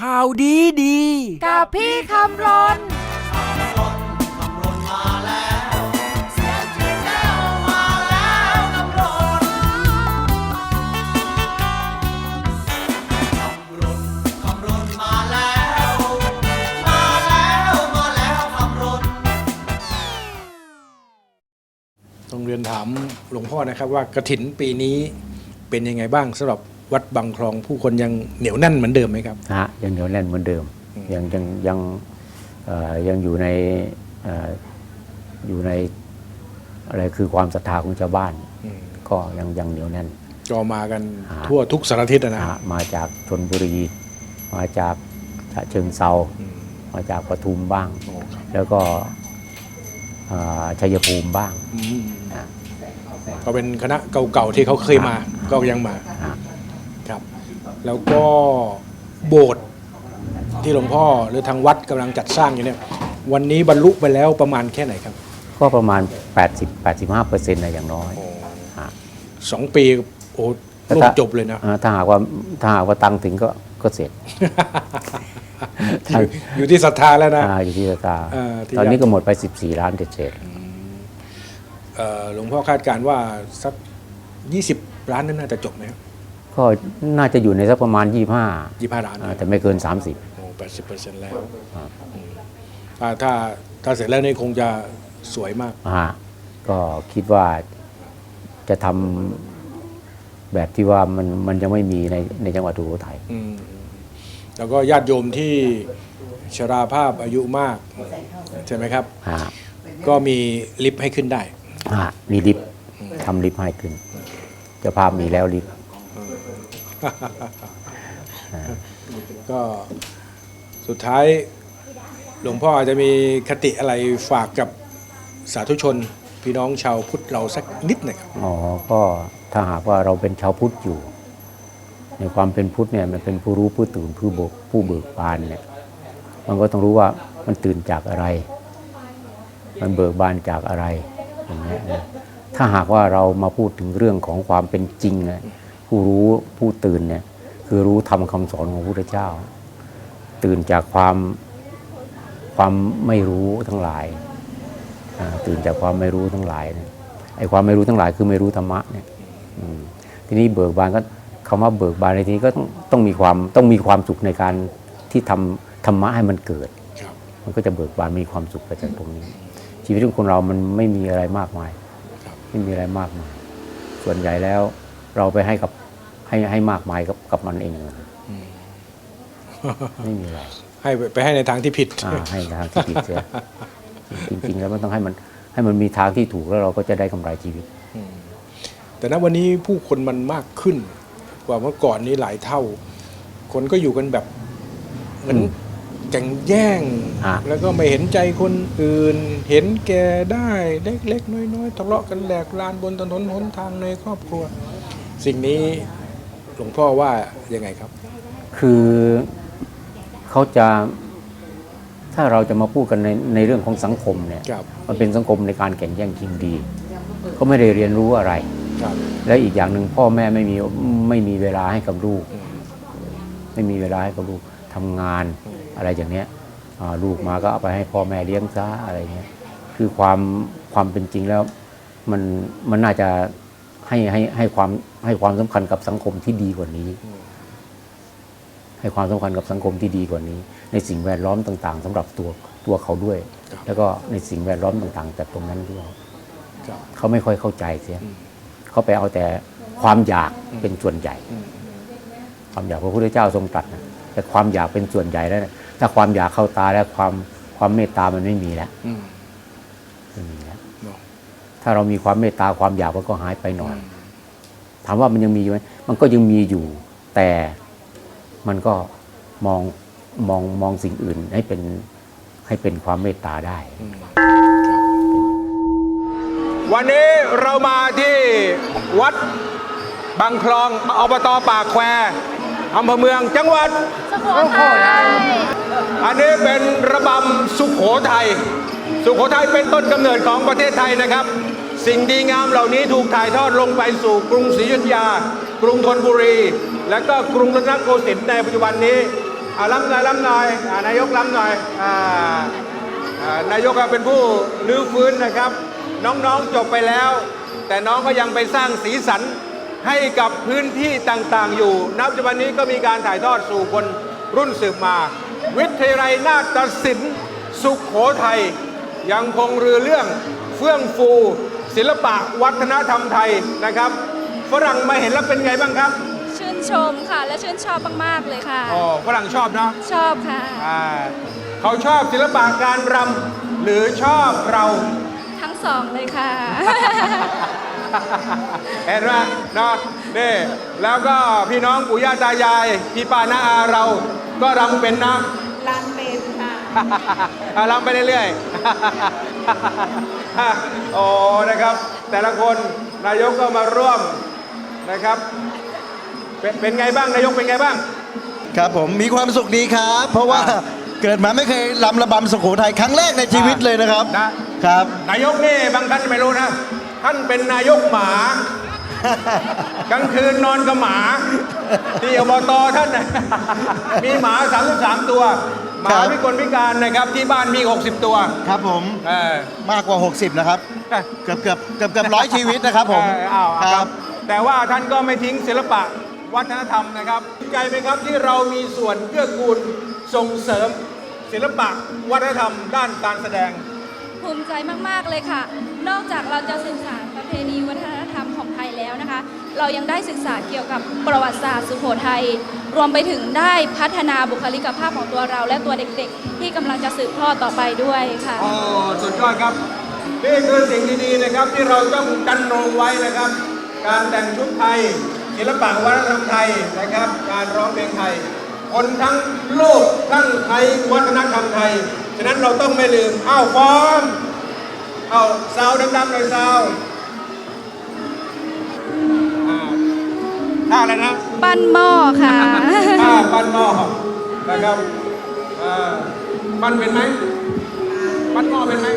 ข่าวดีดี กับพี่คำรนต้องเรียนถามหลวงพ่อนะครับว่ากระถินปีนี้เป็นยังไงบ้างสำหรับ วัดบางคลองผู้คนยังเหนียวแน่นเหมือนเดิมไหมครับนะฮะยังเหนียวแน่นเหมือนเดิมอืมยังยังยังเอ่อยังอยู่ในเอ่ออยู่ในอะไรคือความศรัทธาของชาวบ้านอืมก็ยังยังเหนียวแน่นก็มากันฮะทั่วทุกสารทิศอะนะนะฮะมาจากชนบุรีมาจากฉะเชิงเซาอืมมาจากปทุมบ้างโอ้ครับแล้วก็เอ่อชัยภูมิบ้างอืมนะก็เป็นคณะเก่าๆที่เขาเคยมาก็ยังมาฮะครับ แล้วก็โบสถ์ที่หลวงพ่อหรือทางวัดกำลังจัดสร้างอยู่เนี่ย วันนี้บรรลุไปแล้วประมาณแค่ไหนครับก็ประมาณ 80 85เปอร์เซ็นต์นะอย่างน้อยโอ้ฮะ สองปีโอ้แต่ร่วถ้ามจบเลยนะ อ่าถ้าหากว่าถ้าหากว่าตังค์ถึงก็ก็เสร็จ อยู่อยู่ที่ศรัทธาแล้วนะ อ่าอยู่ที่ตาเอ่อที่ ตอนนี้ก็หมดไป 14 ล้านเศษเอ่อหลวงพ่อคาดการณ์ว่าสัก 20 ล้านนั้นน่าจะจบไหมครับๆ ก็น่าจะอยู่ในสักประมาณ 25 25ล้านอ่าแต่ไม่เกิน 30โอ้แปดสิบเปอร์เซ็นต์แล้วครับ อืมถ้าถ้าถ้าเสร็จแล้วนี่คงจะสวยมาก อ่าก็คิดว่าจะทำแบบที่ว่ามันมันยังไม่มีในในจังหวัดสุโขทัย อืมแล้วก็ญาติโยมที่ชราภาพอายุมาก ใช่ไหมครับ อ่าก็มีลิฟต์ให้ขึ้นได้ อ่ามีลิฟต์ทำลิฟต์ให้ขึ้นเจ้าภาพมีแล้วลิฟต์ ก็สุดท้ายหลวงพ่ออาจจะมีคติอะไรฝากกับสาธุชน พี่น้องชาวพุทธเราสักนิดหน่อยครับอ๋อ ก็ถ้าหากว่าเราเป็นชาวพุทธอยู่ ในความเป็นพุทธเนี่ยมันเป็นผู้รู้ผู้ตื่นผู้บกผู้เบิกบานเนี่ยมันก็ต้องรู้ว่ามันตื่นจากอะไร มันเบิกบานจากอะไรอย่างเงี้ยถ้าหากว่าเรามาพูดถึงเรื่องของความเป็นจริงนะ ผู้รู้ผู้ตื่นเนี่ยคือรู้ทำคำสอนของพระพุทธเจ้า ตื่นจากความความไม่รู้ทั้งหลายอ่าตื่นจากความไม่รู้ทั้งหลายเนี่ยไอ้ความไม่รู้ทั้งหลายคือไม่รู้ธรรมะเนี่ยอืมทีนี้เบิกบานก็คำว่าเบิกบานในที่นี้ก็ต้องต้องมีความต้องมีความสุขในการที่ทำธรรมะให้มันเกิดครับมันก็จะเบิกบานมีความสุขไปจากตรงนี้ ชีวิตของคนเรามันไม่มีอะไรมากมายครับไม่มีอะไรมากมายส่วนใหญ่แล้วเราไปให้กับ ให้ให้มากมายกับกับมันเองอืมไม่มีอะไรให้ไปไปให้ในทางที่ผิดอ่าให้ทางที่ผิดเสียจริง ๆ แล้วมันต้องให้มันให้มันมีทางที่ถูกแล้วเราก็จะได้กำไรชีวิตแต่ณวันนี้ผู้คนมันมากขึ้น กว่าเมื่อก่อนนี้หลายเท่า คนก็อยู่กันแบบเหมือนอืมแข่งแย่งฮะแล้วก็ไม่เห็นใจคนอื่น เห็นแก่ได้เล็กๆน้อยๆทะเลาะกันแหลกลานบนถนนหนทางในครอบครัว สิ่งนี้ หลวงพ่อว่ายังไงครับ คือเขาจะถ้าเราจะมาพูดกันในในเรื่องของสังคมเนี่ยครับมันเป็นสังคมในการแข่งแย่งชิงดีเขาไม่ได้เรียนรู้อะไร ครับและอีกอย่างหนึ่งพ่อแม่ไม่มีไม่มีเวลาให้กับลูก อืมไม่มีเวลาให้กับลูกทำงานอืมอะไรอย่างเนี้ยอ่าลูกมาก็เอาไปให้พ่อแม่เลี้ยงซะอะไรเงี้ยคือความความเป็นจริงแล้วมันมันน่าจะ ให้ให้ให้ความให้ความสำคัญกับสังคมที่ดีกว่านี้อืมให้ความสำคัญกับสังคมที่ดีกว่านี้ ในสิ่งแวดล้อมต่าง ๆสำหรับตัวตัวเขาด้วยครับแล้วก็ในสิ่งแวดล้อมต่างๆจากตรงนั้นด้วยครับเขาไม่ค่อยเข้าใจเสียอืมเขาไปเอาแต่ความอยากเป็นส่วนใหญ่อืมความอยากพระพุทธเจ้าทรงตรัสนะแต่ความอยากเป็นส่วนใหญ่แล้วนะถ้าความอยากเข้าตาแล้วความความเมตตามันไม่มีแล้ว ถ้าเรามีความเมตตาความอยากมันก็หายไปหน่อยอืมถามว่ามันยังมีอยู่ไหมมันก็ยังมีอยู่ แต่มันก็มองมองมองสิ่งอื่นให้เป็นให้เป็นความเมตตาได้อืมครับวันนี้เรามาที่วัดบางคลองอบตปากแควอำเภอเมืองจังหวัดสุโขทัยอันนี้เป็นระบำสุขโขทัย สุขโขทัยเป็นต้นกำเนิดของประเทศไทยนะครับ สิ่งดีงามเหล่านี้ถูกถ่ายทอดลงไปสู่กรุงศรีอยุธยา กรุงธนบุรี และก็กรุงรัตนโกสินทร์ในปัจจุบันนี้อาล้ำหน่อยล้ำหน่อยนายกล้ำหน่อยนายกเป็นผู้รื้อฟื้นนะครับ น้องๆจบไปแล้ว แต่น้องก็ยังไปสร้างสีสันให้กับพื้นที่ต่างๆ อยู่นับจนวันนี้ก็มีการถ่ายทอดสู่คนรุ่นสืบมา วิทยาลัยนาฏศิลป์สุขโขทัยยังคงเรือเรื่องเฟื่องฟู ศิลปะวัฒนธรรมไทยนะครับ ฝรั่งมาเห็นแล้วเป็นไงบ้างครับชื่นชมค่ะ และชื่นชอบมากๆเลยค่ะ อ๋อฝรั่งชอบเนาะชอบค่ะ อ่าเขาชอบศิลปะการรำหรือชอบเรา ทั้งสองเลยค่ะ เห็นไหมเนาะนี่แล้วก็พี่น้องปู่ย่าตายาย พี่ป้าน้าอาเราก็รำเป็นนะรำเป็นค่ะ อะรำไปเรื่อยๆ โอ้นะครับ แต่ละคนนายกก็มาร่วมนะครับ เป็นเป็นไงบ้างนายกเป็นไงบ้าง ครับผมมีความสุขดีครับ เพราะว่าอ่า เกิดมาไม่เคยรำระบำสุโขทัยครั้งแรกในชีวิตเลยนะครับนะครับ นายกนี่บางท่านไม่รู้นะ ท่านเป็นนายกหมา กลางคืนนอนกับหมา ที่อบตท่านน่ะมีหมา 33 ตัว หมาครับพิกลพิการนะครับที่บ้านมี 60 ตัวครับผมเออมากกว่า 60 นะครับ เกือบเกือบเกือบเกือบร้อยชีวิตนะครับผมเอออ้าวคครัรับ บ แต่ว่าท่านก็ไม่ทิ้งศิลปะวัฒนธรรมนะครับดีใจไหมครับที่เรามีส่วนเกื้อกูลส่งเสริมศิลปะวัฒนธรรมด้านการแสดง ภูมิใจมาก ๆ เลยค่ะ นอกจากเราจะศึกษาประเพณีวัฒนธรรม ของไทยแล้วนะคะ เรายังได้ศึกษาเกี่ยวกับประวัติศาสตร์สุโขทัย รวมไปถึงได้พัฒนาบุคลิกภาพของตัวเรา และตัวเด็กๆ ที่กำลังจะสืบทอดต่อไปด้วยค่ะ โอ้ สุดยอดครับนี่คือสิ่งดีๆนะครับที่เราต้องกันนงไว้นะครับ การแต่งชุดไทย ศิลปะวัฒนธรรมไทยนะครับ การร้องเพลงไทย คนทั้งโลกทั้งไทยวัฒนธรรมไทย ฉะนั้นเราต้องไม่ลืมอ้าวฟอร์มอ้าวซาวดำๆหน่อยซาว ท่าอะไรนะปั้นหม้อค่ะผ้าปั้นหม้อนะครับอ่าปั้นเป็นไหมปั้นหม้อเป็นไหม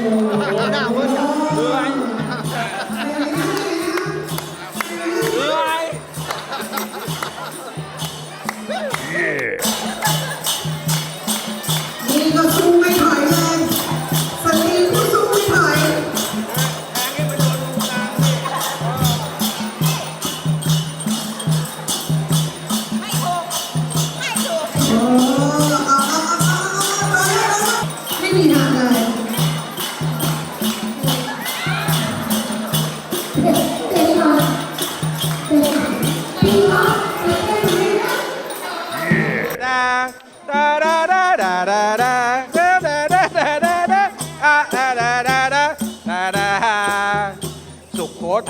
ห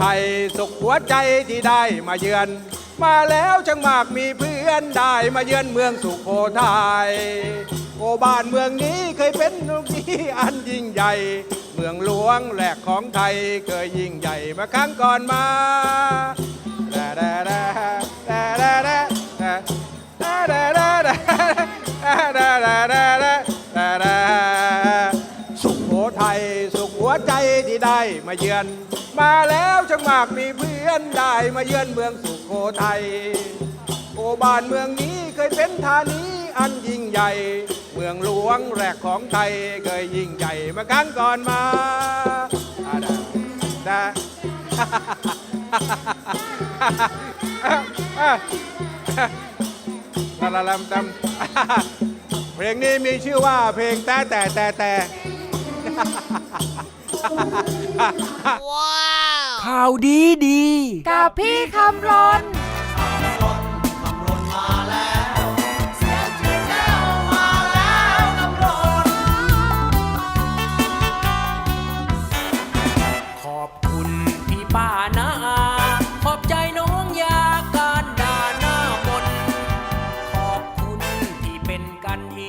ทัยสุขหัวใจที่ได้มาเยือน มาแล้วช่างมากมีเพื่อนได้มาเยือนเมืองสุโขทัยโอบ้านเมืองนี้เคยเป็นลูกที่อันยิ่งใหญ่ เมืองหลวงแหลกของไทยเคยยิ่งใหญ่มาครั้งก่อนมาแดแดแดแดแดแดแดแดแดแดแดแดแดแดแดสุโขทัยสุขหัวใจที่ได้มาเยือน มาแล้วช่างมากมีเพื่อนได้มาเยือนเมืองสุโขทัยโอบ้านเมืองนี้เคยเป็นธานีอันยิ่งใหญ่ เมืองหลวงแรกของไทยเคยยิ่งใหญ่มาครั้งก่อนมาอ่าดาดาลาลาลำตำเพลงนี้มีชื่อว่าเพลงแต่แต่แต่แต่ ข่าวดีดี กับพี่คำรน